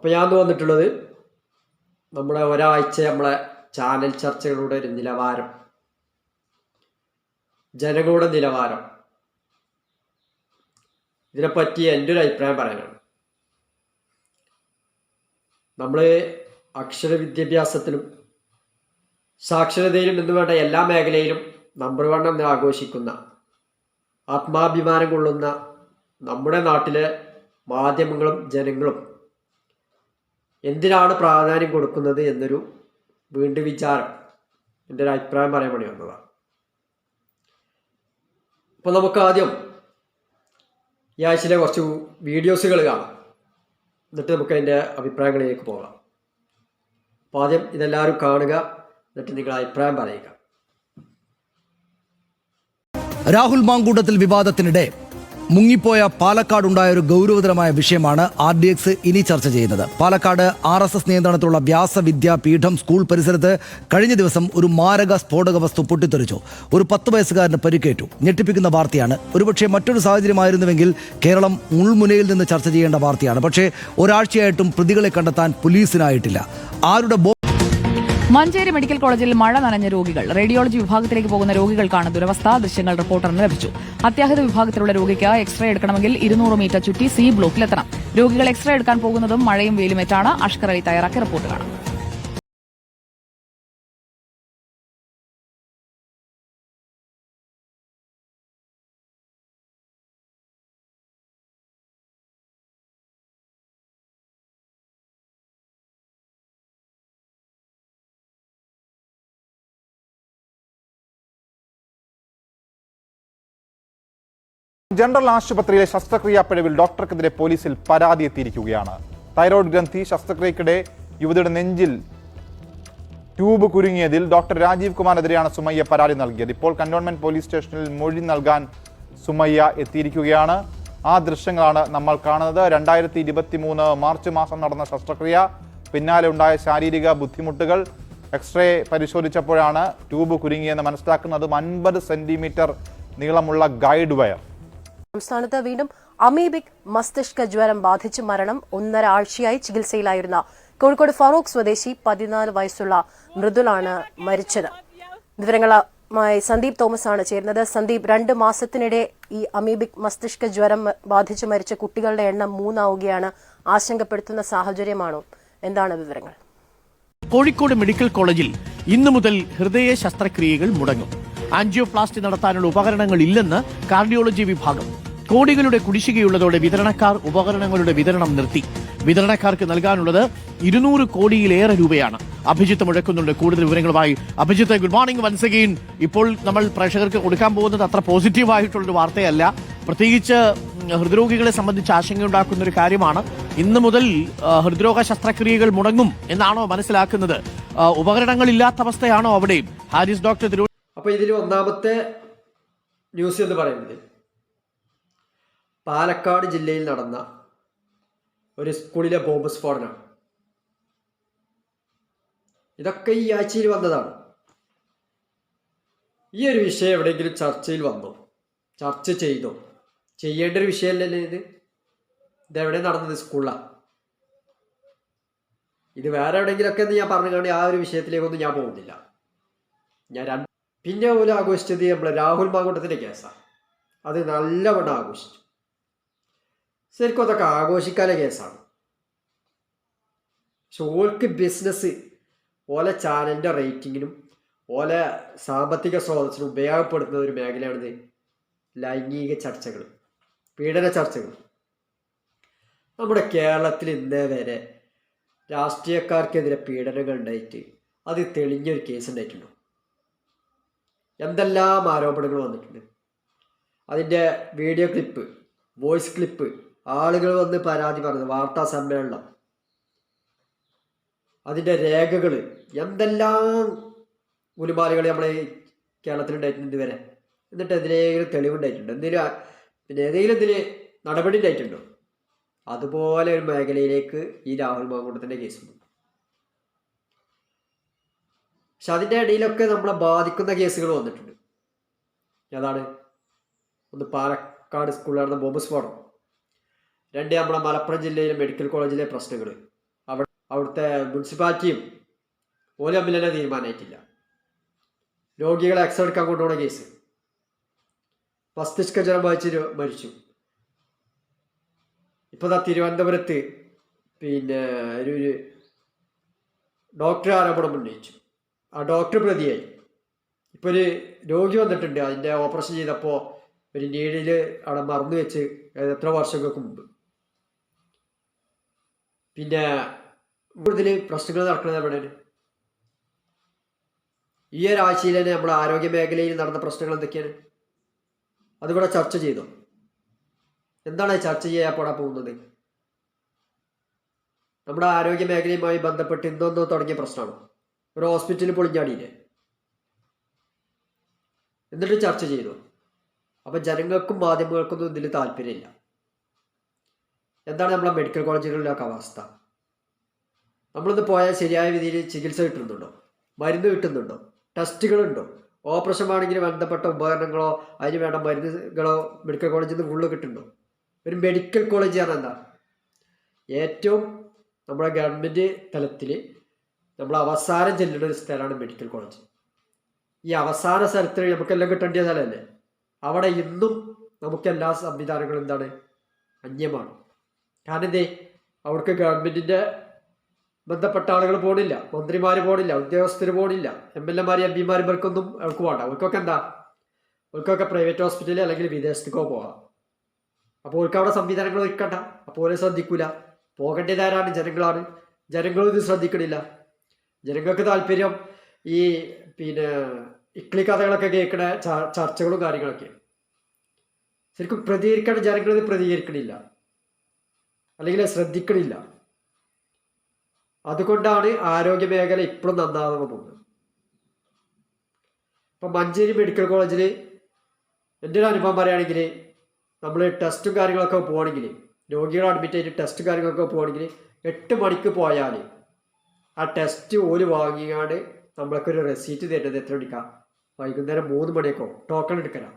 അപ്പോൾ ഞാൻ വന്നിട്ടുള്ളത് നമ്മുടെ ഒരാഴ്ച നമ്മളെ ചാനൽ ചർച്ചകളുടെ ഒരു നിലവാരം. ജനങ്ങളുടെ നിലവാരം. ഇതിനെപ്പറ്റി എന്റെ ഒരു അഭിപ്രായം പറയാനാണ്. നമ്മൾ അക്ഷര വിദ്യാഭ്യാസത്തിലും സാക്ഷരതയിലും എന്ന് വേണ്ട എല്ലാ മേഖലയിലും നമ്പർ വൺ എന്ന് ആഘോഷിക്കുന്ന ആത്മാഭിമാനം കൊള്ളുന്ന നമ്മുടെ നാട്ടിലെ മാധ്യമങ്ങളും ജനങ്ങളും എന്തിനാണ് പ്രാധാന്യം കൊടുക്കുന്നത് എന്നൊരു വീണ്ടും വിചാരം. എന്റെ ഒരു അഭിപ്രായം പറയാൻ വേണ്ടി വന്നതാണ് അപ്പോൾ നമുക്ക് ആദ്യം ഈ ആഴ്ചയിലെ കുറച്ച് വീഡിയോസുകൾ കാണാം. എന്നിട്ട് നമുക്ക് അതിന്റെ അഭിപ്രായങ്ങളിലേക്ക് പോകാം. അപ്പോൾ ആദ്യം ഇതെല്ലാവരും കാണുക എന്നിട്ട് നിങ്ങൾ അഭിപ്രായം പറയുക. രാഹുൽ മാങ്കൂട്ടത്തിൽ വിവാദത്തിനിടെ മുങ്ങിപ്പോയ പാലക്കാടുണ്ടായ ഒരു ഗൗരവതരമായ വിഷയമാണ് ആർ ഡി എക്സ് ഇനി ചർച്ച ചെയ്യുന്നത്. പാലക്കാട് ആർ എസ് എസ് നിയന്ത്രണത്തിലുള്ള വ്യാസവിദ്യാപീഠം സ്കൂൾ പരിസരത്ത് കഴിഞ്ഞ ദിവസം ഒരു മാരക സ്ഫോടക വസ്തു പൊട്ടിത്തെറിച്ചു. ഒരു പത്ത് വയസ്സുകാരന് പരിക്കേറ്റു. ഞെട്ടിപ്പിക്കുന്ന വാർത്തയാണ്. ഒരുപക്ഷെ മറ്റൊരു സാഹചര്യമായിരുന്നുവെങ്കിൽ കേരളം മുൾമുനയിൽ നിന്ന് ചർച്ച ചെയ്യേണ്ട വാർത്തയാണ്. പക്ഷേ ഒരാഴ്ചയായിട്ടും പ്രതികളെ കണ്ടെത്താൻ പോലീസിനായിട്ടില്ല. ആരുടെ മഞ്ചേരി മെഡിക്കൽ കോളേജിൽ മഴ നനഞ്ഞ രോഗികൾ. റേഡിയോളജി വിഭാഗത്തിലേക്ക് പോകുന്ന രോഗികൾക്കാണ് ദുരവസ്ഥ ദൃശ്യങ്ങൾ റിപ്പോർട്ടറിന് ലഭിച്ചു. അത്യാഹിത വിഭാഗത്തിലുള്ള രോഗിക്ക് എക്സ്റേ എടുക്കണമെങ്കിൽ ഇരുന്നൂറ് മീറ്റർ ചുറ്റി സി ബ്ലോക്കിലെത്തണം. രോഗികൾ എക്സ്റേ എടുക്കാൻ പോകുന്നതും മഴയും വെയിലുമേറ്റാണ് അഷ്കർ അലി തയ്യാറാക്കിയ റിപ്പോർട്ട് കാണാം. ജനറൽ ആശുപത്രിയിലെ ശസ്ത്രക്രിയാ പിഴവിൽ ഡോക്ടർക്കെതിരെ പോലീസിൽ പരാതി എത്തിയിരിക്കുകയാണ്. തൈറോയ്ഡ് ഗ്രന്ഥി ശസ്ത്രക്രിയക്കിടെ യുവതിയുടെ നെഞ്ചിൽ ട്യൂബ് കുരുങ്ങിയതിൽ ഡോക്ടർ രാജീവ് കുമാറിനെതിരെയാണ് സുമയ്യ പരാതി നൽകിയത്. ഇപ്പോൾ കന്റോൺമെന്റ് പോലീസ് സ്റ്റേഷനിൽ മൊഴി നൽകാൻ സുമയ്യ എത്തിയിരിക്കുകയാണ്. ആ ദൃശ്യങ്ങളാണ് നമ്മൾ കാണുന്നത്. രണ്ടായിരത്തി ഇരുപത്തി മൂന്ന് മാർച്ച് മാസം നടന്ന ശസ്ത്രക്രിയ പിന്നാലെ ഉണ്ടായ ശാരീരിക ബുദ്ധിമുട്ടുകൾ എക്സ്റേ പരിശോധിച്ചപ്പോഴാണ് ട്യൂബ് കുരുങ്ങിയെന്ന് മനസ്സിലാക്കുന്നതും. അൻപത് സെന്റിമീറ്റർ നീളമുള്ള ഗൈഡ് വയർ. സംസ്ഥാനത്ത് വീണ്ടും അമീബിക് മസ്തിഷ്ക ജ്വരം ബാധിച്ച് മരണം ഒന്നര ആഴ്ചയായി ചികിത്സയിലായിരുന്ന കോഴിക്കോട് ഫറൂഖ് സ്വദേശി പതിനാല് വയസ്സുള്ള മൃദുലാണ് മരിച്ചത്. വിവരങ്ങളുമായി സന്ദീപ് തോമസ് ആണ് ചേരുന്നത്. സന്ദീപ് രണ്ട് മാസത്തിനിടെ ഈ അമീബിക് മസ്തിഷ്ക ജ്വരം ബാധിച്ച് മരിച്ച കുട്ടികളുടെ എണ്ണം മൂന്നാവുകയാണ്. ആശങ്കപ്പെടുത്തുന്ന സാഹചര്യമാണോ? എന്താണ് വിവരങ്ങൾ? കോഴിക്കോട് മെഡിക്കൽ കോളേജിൽ ഇന്നു മുതൽ ഹൃദയ ശസ്ത്രക്രിയകൾ മുടങ്ങും. ആൻജിയോപ്ലാസ്റ്റി നടത്താനുള്ള ഉപകരണങ്ങൾ ഇല്ലെന്ന് കാർഡിയോളജി വിഭാഗം കോടികളുടെ കുടിശ്ശികയുള്ളതോടെ വിതരണക്കാർ ഉപകരണങ്ങളുടെ വിതരണം നിർത്തി. വിതരണക്കാർക്ക് നൽകാനുള്ളത് ഇരുന്നൂറ് കോടിയിലേറെ രൂപയാണ്. അഭിജിത്ത് മുഴക്കുന്നുണ്ട്. കൂടുതൽ വിവരങ്ങളുമായി Abhijith good morning once again ഇപ്പോൾ നമ്മൾ പ്രേക്ഷകർക്ക് കൊടുക്കാൻ പോകുന്നത് അത്ര പോസിറ്റീവായിട്ടുള്ളൊരു വാർത്തയല്ല. പ്രത്യേകിച്ച് ഹൃദ്രോഗികളെ സംബന്ധിച്ച് ആശങ്കയുണ്ടാക്കുന്ന ഒരു കാര്യമാണ്. ഇന്ന് മുതൽ ഹൃദ്രോഗ ശസ്ത്രക്രിയകൾ മുടങ്ങും എന്നാണോ മനസ്സിലാക്കുന്നത്. ഉപകരണങ്ങൾ ഇല്ലാത്ത അവസ്ഥയാണോ അവിടെയും? ഹാരിസ് ഡോക്ടർ തിരു അപ്പോൾ ഇതിൽ ഒന്നാമത്തെ ന്യൂസ് എന്ന് പറയുന്നത് പാലക്കാട് ജില്ലയിൽ നടന്ന ഒരു സ്കൂളിലെ ബോംബ് സ്ഫോടനം. ഇതൊക്കെ ഈ ആഴ്ചയിൽ വന്നതാണ്. ഈ ഒരു വിഷയം എവിടെയെങ്കിലും ചർച്ചയിൽ വന്നോ? ചർച്ച ചെയ്തോ? ചെയ്യേണ്ട ഒരു വിഷയമല്ലല്ലേ ഇത്. ഇതെവിടെ നടന്നത് സ്കൂളിലാണ് ഇത് വേറെ എവിടെയെങ്കിലുമൊക്കെ എന്ന് ഞാൻ പറഞ്ഞു കാണി ആ ഒരു വിഷയത്തിലേക്കൊന്നും ഞാൻ പോകുന്നില്ല. ഞാൻ രണ്ട് പിന്നെ പോലെ ആഘോഷിച്ചത് നമ്മളെ രാഹുൽ മാങ്കൂട്ടത്തിന്റെ കേസാണ് അത് നല്ലവണ്ണം ആഘോഷിച്ചു. ശരിക്കും അതൊക്കെ ആഘോഷിക്കാനുള്ള കേസാണ് പക്ഷെ ഓൾക്ക് ബിസിനസ് ഓലെ ചാനലിന്റെ റേറ്റിങ്ങിനും ഓലെ സാമ്പത്തിക സ്രോതസ്സിനും ഉപയോഗപ്പെടുത്തുന്ന ഒരു മേഖലയാണിത്. ലൈംഗിക ചർച്ചകൾ പീഡന ചർച്ചകൾ നമ്മുടെ കേരളത്തിൽ ഇന്നേ വരെ രാഷ്ട്രീയക്കാർക്കെതിരെ പീഡനങ്ങൾ ഉണ്ടായിട്ട് അത് തെളിഞ്ഞൊരു കേസ് ഉണ്ടായിട്ടുണ്ടോ. എന്തെല്ലാം ആരോപണങ്ങൾ വന്നിട്ടുണ്ട്. അതിന്റെ വീഡിയോ ക്ലിപ്പ് വോയിസ് ക്ലിപ്പ് ആളുകൾ വന്ന് പരാതി പറഞ്ഞു വാർത്താ സമ്മേളനം. അതിന്റെ രേഖകൾ എന്തെല്ലാം ഗുലുമാലുകൾ നമ്മളെ കേരളത്തിലുണ്ടായിട്ടുണ്ട് ഇതുവരെ. എന്നിട്ട് എന്തിനേലും തെളിവുണ്ടായിട്ടുണ്ട് എന്തെങ്കിലും പിന്നെ ഏതെങ്കിലും ഇതിന് നടപടി ഉണ്ടായിട്ടുണ്ടോ? അതുപോലെ ഒരു മേഖലയിലേക്ക് ഈ രാഹുൽ മാങ്കൂട്ടത്തിന്റെ കേസുണ്ട്. പക്ഷെ അതിന്റെ ഇടയിലൊക്കെ നമ്മളെ ബാധിക്കുന്ന കേസുകൾ വന്നിട്ടുണ്ട്. ഏതാണ്? ഒന്ന് പാലക്കാട് സ്കൂളിൽ നടന്ന ബോംബ് സ്ഫോടനം. രണ്ട് നമ്മുടെ മലപ്പുറം ജില്ലയിലെ മെഡിക്കൽ കോളേജിലെ പ്രശ്നങ്ങൾ അവിടെ അവിടുത്തെ മുനിസിപ്പാലിറ്റിയും ഓല തമ്മിൽ തന്നെ തീരുമാനമായിട്ടില്ല രോഗികളെ എക്സ് എടുക്കാൻ കൊണ്ടുപോകുന്ന കേസ് മസ്തിഷ്ക ജ്വരം ബാധിച്ച് മരിച്ചു. ഇപ്പോൾ തിരുവനന്തപുരത്ത് പിന്നെ ഒരു ഒരു ഡോക്ടർ ആരോപണം ഉന്നയിച്ചു. ആ ഡോക്ടർ പ്രതിയായി. ഇപ്പോൾ ഒരു രോഗി വന്നിട്ടുണ്ട്. അതിന്റെ ഓപ്പറേഷൻ ചെയ്തപ്പോൾ ഒരു നീഡിൽ അവിടെ മറന്നു വെച്ച് എത്ര വർഷങ്ങൾക്ക് മുമ്പ്. പിന്നെ കൂടുതൽ പ്രശ്നങ്ങൾ നടക്കുന്നത് എവിടെയാണ്? ഈ ഒരാഴ്ചയിൽ തന്നെ നമ്മുടെ ആരോഗ്യ മേഖലയിൽ നടന്ന പ്രശ്നങ്ങൾ എന്തൊക്കെയാണ്? അതിവിടെ ചർച്ച ചെയ്തു. എന്താണ് ചർച്ച ചെയ്യാൻ പോകുന്നത്? നമ്മുടെ ആരോഗ്യ മേഖലയുമായി ബന്ധപ്പെട്ട് ഇന്നൊന്നോ തുടങ്ങിയ പ്രശ്നമാണ്. ഒരു ഹോസ്പിറ്റലിൽ പൊളിഞ്ഞാടിയില്ലേ? എന്നിട്ട് ചർച്ച ചെയ്തു. അപ്പം ജനങ്ങൾക്കും മാധ്യമങ്ങൾക്കൊന്നും ഇതിൽ താല്പര്യമില്ല. എന്താണ് നമ്മളെ മെഡിക്കൽ കോളേജുകളിലൊക്കെ അവസ്ഥ? നമ്മളിന്ന് പോയാൽ ശരിയായ രീതിയിൽ ചികിത്സ കിട്ടുന്നുണ്ടോ? മരുന്ന് കിട്ടുന്നുണ്ടോ? ടെസ്റ്റുകളുണ്ടോ? ഓപ്പറേഷൻ വേണമെങ്കിൽ ബന്ധപ്പെട്ട ഉപകരണങ്ങളോ അതിന് വേണ്ട മരുന്നുകളോ മെഡിക്കൽ കോളേജിൽ നിന്ന് ഫുള്ള് കിട്ടുന്നുണ്ടോ? ഒരു മെഡിക്കൽ കോളേജ് ആണ് എന്താ? ഏറ്റവും നമ്മുടെ ഗവൺമെന്റ് തലത്തിൽ നമ്മൾ അവസാനം ചെല്ലുന്ന ഒരു സ്ഥലമാണ് മെഡിക്കൽ കോളേജ് ഈ അവസാന സ്ഥലത്തിൽ നമുക്കെല്ലാം കിട്ടേണ്ട സ്ഥലമല്ലേ? അവിടെ ഇന്നും നമുക്ക് എല്ലാ സംവിധാനങ്ങളും എന്താണ്? അന്യമാണ്. കാരണം അവർക്ക് ഗവൺമെന്റിന്റെ ബന്ധപ്പെട്ട ആളുകൾ പോണില്ല മന്ത്രിമാർ പോണില്ല ഉദ്യോഗസ്ഥർ പോണില്ല എം എൽ എമാർ എം പിമാർ ഇവർക്കൊന്നും അവർക്ക് വേണ്ട. അവർക്കൊക്കെ എന്താ? അവർക്കൊക്കെ പ്രൈവറ്റ് ഹോസ്പിറ്റലിൽ അല്ലെങ്കിൽ വിദേശത്തേക്കോ പോകാം അപ്പോൾ അവർക്ക് അവിടെ സംവിധാനങ്ങൾ ഒരുക്കണ്ട. അപ്പോൾ ഓരെ ശ്രദ്ധിക്കൂല. പോകേണ്ടതാരാണ്? ജനങ്ങളാണ്. ജനങ്ങളും ഇത് ശ്രദ്ധിക്കണില്ല. ജനങ്ങൾക്ക് താല്പര്യം ഈ പിന്നെ ഇക്ലി കഥകളൊക്കെ കേൾക്കണ ചർച്ചകളും കാര്യങ്ങളൊക്കെ. ശരിക്കും പ്രതികരിക്കേണ്ട ജനങ്ങളിത് പ്രതികരിക്കണില്ല. അല്ലെങ്കിൽ ശ്രദ്ധിക്കണില്ല. അതുകൊണ്ടാണ് ആരോഗ്യ മേഖല ഇപ്പോഴും നന്നാകാൻ പോകുന്നത് ഇപ്പം മഞ്ചേരി മെഡിക്കൽ കോളേജിൽ എന്റെ ഒരു അനുഭവം പറയുകയാണെങ്കിൽ നമ്മൾ ടെസ്റ്റും കാര്യങ്ങളൊക്കെ പോകണമെങ്കിൽ രോഗികൾ അഡ്മിറ്റ് ചെയ്തിട്ട് ടെസ്റ്റും കാര്യങ്ങളൊക്കെ പോകണമെങ്കിൽ എട്ട് മണിക്ക് പോയാൽ ആ ടെസ്റ്റ് ഓൽ വാങ്ങിയാണ്ട് നമ്മൾക്കൊരു റെസീറ്റ് തരുന്നത് എത്ര മണിക്കാ? വൈകുന്നേരം മൂന്ന് മണിയൊക്കെ ടോക്കൺ എടുക്കണം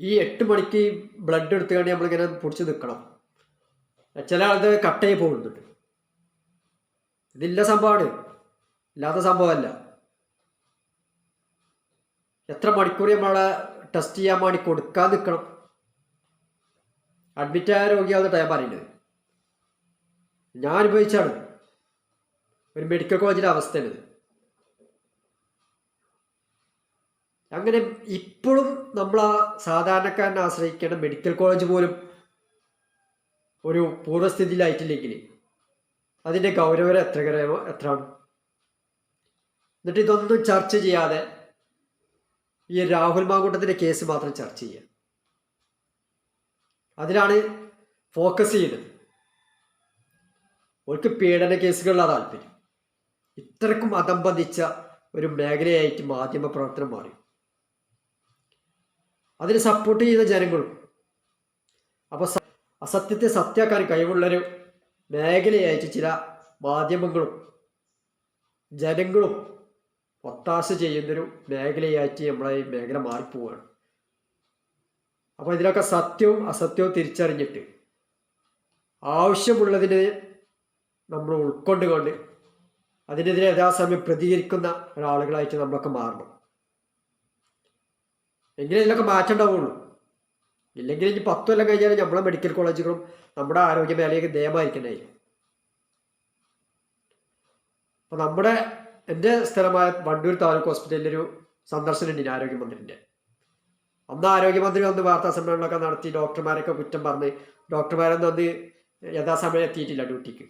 ഈ എട്ട് മണിക്ക് ബ്ലഡ് എടുത്തുകൊണ്ട് നമ്മളിങ്ങനെ പൊടിച്ച് നിൽക്കണം ചില ആളത് കട്ടായി പോകുന്നുണ്ട് ഇതില്ല സംഭവമാണ്. ഇല്ലാത്ത സംഭവമല്ല. എത്ര മണിക്കൂർ നമ്മളെ ടെസ്റ്റ് ചെയ്യാൻ വേണ്ടി കൊടുക്കാൻ നിൽക്കണം അഡ്മിറ്റായ രോഗിയാവുന്നിട്ട് ഞാൻ പറയുന്നത്. ഞാൻ അനുഭവിച്ചാണ്. ഒരു മെഡിക്കൽ കോളേജിന്റെ അവസ്ഥയാണിത് അങ്ങനെ ഇപ്പോഴും നമ്മൾ ആ സാധാരണക്കാരനെ ആശ്രയിക്കേണ്ട മെഡിക്കൽ കോളേജ് പോലും ഒരു പൂർവസ്ഥിതിയിലായിട്ടില്ലെങ്കിൽ അതിന്റെ ഗൗരവം എത്ര കരമോ എത്രയാണ്? എന്നിട്ട് ഇതൊന്നും ചർച്ച ചെയ്യാതെ ഈ രാഹുൽ മാങ്കൂട്ടത്തിന്റെ കേസ് മാത്രം ചർച്ച ചെയ്യുക. അതിലാണ് ഫോക്കസ് ചെയ്യുന്നത്. അവർക്ക് പീഡന കേസുകളിലാണ് താല്പര്യം. ഇത്രക്കും അതംബന്ധിച്ച ഒരു മേഖലയായിട്ട് മാധ്യമ പ്രവർത്തനം മാറി. അതിന് സപ്പോർട്ട് ചെയ്യുന്ന ജനങ്ങളും. അപ്പോൾ അസത്യത്തെ സത്യാക്കാൻ കഴിവുള്ളൊരു മേഖലയായിട്ട് ചില മാധ്യമങ്ങളും ജനങ്ങളും ഒത്താശ ചെയ്യുന്നൊരു മേഖലയായിട്ട് നമ്മളെ ഈ മേഖല മാറിപ്പോവുകയാണ് അപ്പോൾ ഇതിലൊക്കെ സത്യവും അസത്യവും തിരിച്ചറിഞ്ഞിട്ട് ആവശ്യമുള്ളതിനെ നമ്മൾ ഉൾക്കൊണ്ടുകൊണ്ട് അതിനെതിരെ യഥാസമയം പ്രതികരിക്കുന്ന ഒരാളുകളായിട്ട് നമ്മളൊക്കെ മാറണം. എങ്കിലേ ഇതിലൊക്കെ മാറ്റം ഉണ്ടാവുള്ളൂ. ഇല്ലെങ്കിൽ ഇനി പത്ത് കൊല്ലം കഴിഞ്ഞാൽ നമ്മളെ മെഡിക്കൽ കോളേജുകളും നമ്മുടെ ആരോഗ്യ മേഖലയൊക്കെ ദയമായിരിക്കണേ അപ്പം നമ്മുടെ എന്റെ സ്ഥലമായ വണ്ടൂർ താലൂക്ക് ഹോസ്പിറ്റലിൽ ഒരു സന്ദർശനം ഉണ്ട് ആരോഗ്യമന്ത്രിന്റെ അന്ന് ആരോഗ്യമന്ത്രി വന്ന് വാർത്താ സമ്മേളനമൊക്കെ നടത്തി ഡോക്ടർമാരൊക്കെ കുറ്റം പറഞ്ഞ് ഡോക്ടർമാരൊന്നും അന്ന് യഥാസമയം എത്തിയിട്ടില്ല ഡ്യൂട്ടിക്ക്.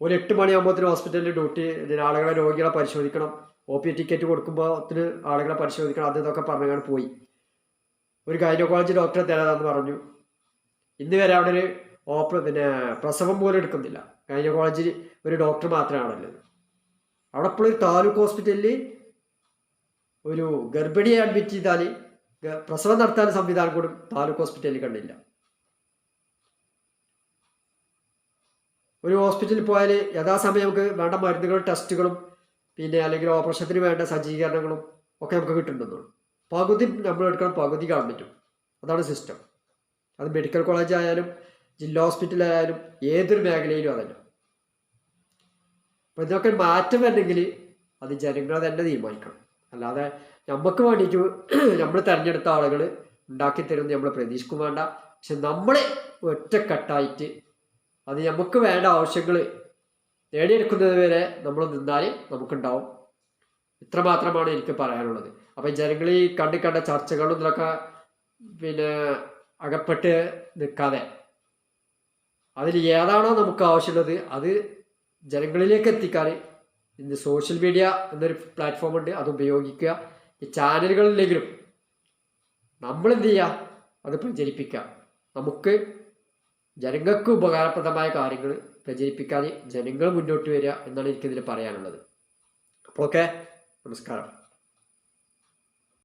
ഒരു എട്ട് മണിയാകുമ്പോഴത്തേന് ഹോസ്പിറ്റലിൽ ഡ്യൂട്ടി ആളുകളെ രോഗികളെ പരിശോധിക്കണം ഒ പി ടിക്കറ്റ് കൊടുക്കുമ്പോൾ ആളുകളെ പരിശോധിക്കണം അത് ഇതൊക്കെ പറഞ്ഞാണ് പോയി. ഒരു ഗൈനോക്കോളജി ഡോക്ടറെ തരാതാന്ന് പറഞ്ഞു. ഇന്ന് വരെ അവിടെ ഒരു ഓപ്പ പിന്നെ പ്രസവം പോലും എടുക്കുന്നില്ല. ഗൈനോക്കോളജി ഒരു ഡോക്ടർ മാത്രമാണല്ലോ അവിടെ ഇപ്പോൾ ഒരു താലൂക്ക് ഹോസ്പിറ്റലിൽ ഒരു ഗർഭിണിയെ അഡ്മിറ്റ് ചെയ്താൽ പ്രസവം നടത്താൻ സംവിധാനം കൂടി താലൂക്ക് ഹോസ്പിറ്റലിൽ കണ്ടില്ല. ഒരു ഹോസ്പിറ്റലിൽ പോയാൽ യഥാസമയം നമുക്ക് വേണ്ട മരുന്നുകളും ടെസ്റ്റുകളും പിന്നെ അല്ലെങ്കിൽ ഓപ്പറേഷത്തിന് വേണ്ട സജ്ജീകരണങ്ങളും ഒക്കെ നമുക്ക് കിട്ടുന്നുള്ളൂ പകുതി നമ്മൾ എടുക്കണം പകുതി ഗവൺമെന്റും അതാണ് സിസ്റ്റം അത് മെഡിക്കൽ കോളേജ് ആയാലും ജില്ലാ ഹോസ്പിറ്റലായാലും ഏതൊരു മേഖലയിലും അതല്ല അപ്പം ഇതൊക്കെ മാറ്റം വരണമെങ്കിൽ അത് ജനങ്ങൾ തന്നെ തീരുമാനിക്കണം. അല്ലാതെ നമുക്ക് വേണ്ടിയിട്ട് നമ്മൾ തിരഞ്ഞെടുത്ത ആളുകൾ ഉണ്ടാക്കി തരുമെന്ന് നമ്മൾ പ്രതീക്ഷിക്കും വേണ്ട. പക്ഷെ നമ്മൾ ഒറ്റക്കെട്ടായിട്ട് അത് നമുക്ക് വേണ്ട ആവശ്യങ്ങൾ നേടിയെടുക്കുന്നത് വരെ നമ്മൾ നിന്നാൽ നമുക്കുണ്ടാവും. ഇത്ര മാത്രമാണ് എനിക്ക് പറയാനുള്ളത്. അപ്പം ജനങ്ങൾ ഈ കണ്ടു കണ്ട ചർച്ചകളും ഇതിലൊക്കെ പിന്നെ അകപ്പെട്ട് നിൽക്കാതെ അതിൽ ഏതാണോ നമുക്ക് ആവശ്യമുള്ളത് അത് ജനങ്ങളിലേക്ക് എത്തിക്കാൻ ഇന്ന് സോഷ്യൽ മീഡിയ എന്നൊരു പ്ലാറ്റ്ഫോം ഉണ്ട്. അത് ഉപയോഗിക്കുക. ഈ ചാനലുകളിലെങ്കിലും നമ്മൾ എന്ത് ചെയ്യുക? അത് പ്രചരിപ്പിക്കുക. നമുക്ക് ജനങ്ങൾക്ക് ഉപകാരപ്രദമായ കാര്യങ്ങൾ പ്രചരിപ്പിക്കാൻ ജനങ്ങൾ മുന്നോട്ട് വരിക എന്നാണ് എനിക്കിതിൽ പറയാനുള്ളത്. അപ്പോൾ ഓക്കെ നമസ്കാരം.